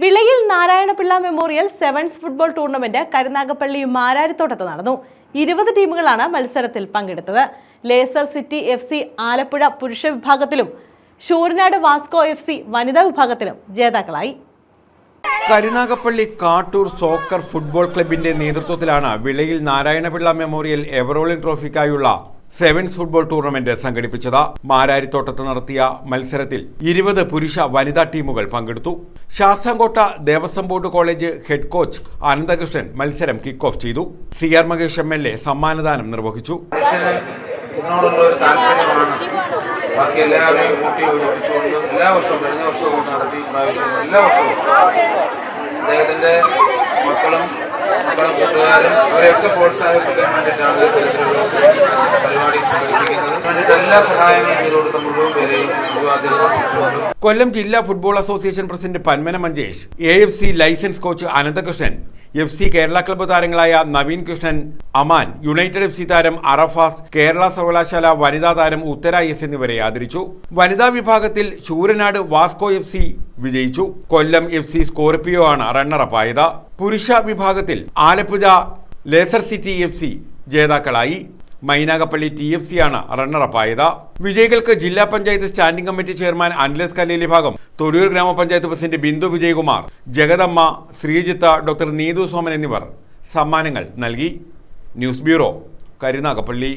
Vilayil Narayanapillai memorial sevens football tournament Karunagappally മാരാരിത്തോട്ടത്ത് നടന്നു. ഇരുപത് ടീമുകളാണ് മത്സരത്തിൽ പങ്കെടുത്തത്. Laser city F C Alappuzha പുരുഷ വിഭാഗത്തിലും ശൂരനാട് വാസ്കോ എഫ് സി വനിതാ വിഭാഗത്തിലും ജേതാക്കളായി. കരുനാഗപ്പള്ളി കാട്ടൂർ സോക്കർ ഫുട്ബോൾ ക്ലബിന്റെ നേതൃത്വത്തിലാണ് വിളയിൽ നാരായണപിള്ള മെമ്മോറിയൽ എവറോളിൻ ട്രോഫിക്കായുള്ള സെവൻസ് ഫുട്ബോൾ ടൂർണമെന്റ് സംഘടിപ്പിച്ചത് മാരാരിത്തോട്ടത്ത് നടത്തിയ മത്സരത്തിൽ ഇരുപത് പുരുഷ വനിതാ ടീമുകൾ പങ്കെടുത്തു. Sasthamkotta Devaswom board college head coach Ananthakrishnan മത്സരം കിക്ക് ഓഫ് ചെയ്തു. C R Mahesh M L A സമ്മാനദാനം നിർവഹിച്ചു. ഇതിനോടുള്ള ഒരു താല്പര്യമാണ് ബാക്കി എല്ലാവരെയും കൂട്ടി യോജിപ്പിച്ചുകൊണ്ട് എല്ലാ വർഷവും കഴിഞ്ഞ വർഷവും നടത്തി പ്രാവശ്യം എല്ലാ വർഷവും അദ്ദേഹത്തിന്റെ മക്കളും മക്കളും കൂട്ടുകാരും അവരെയൊക്കെ പ്രോത്സാഹിപ്പിക്കാൻ വേണ്ടിയിട്ടാണ് ഇത്തരത്തിലുള്ള എല്ലാ സഹായങ്ങളും കൊല്ലം ജില്ലാ football association president Panmana Manjesh A F C licence coach Ananthakrishnan F C Kerala club താരങ്ങളായ Naveen Krishnan Aman united F C താരം അറഫാസ് കേരള സർവകലാശാല വനിതാ താരം ഉത്തര എസ് എന്നിവരെ ആദരിച്ചു. വനിതാ വിഭാഗത്തിൽ ശൂരനാട് വാസ്കോ എഫ് സി വിജയിച്ചു. കൊല്ലം എഫ് സി സ്കോർപിയോ ആണ് റണ്ണറപ്പായത് പുരുഷ വിഭാഗത്തിൽ Alappuzha laser city F C ജേതാക്കളായി. മൈനാഗപ്പള്ളി ടി എഫ് സിയാണ് റണ്ണറപ്പായത് വിജയികൾക്ക് ജില്ലാ panchayat standing committee chairman Anilas Kalleli Bhagam Thodiyoor ഗ്രാമപഞ്ചായത്ത് പ്രസിഡന്റ് ബിന്ദു വിജയകുമാർ ജഗദമ്മ ശ്രീജിത്ത് ഡോക്ടർ നീതു സോമൻ എന്നിവർ സമ്മാനങ്ങൾ നൽകി. News bureau Karunagappally.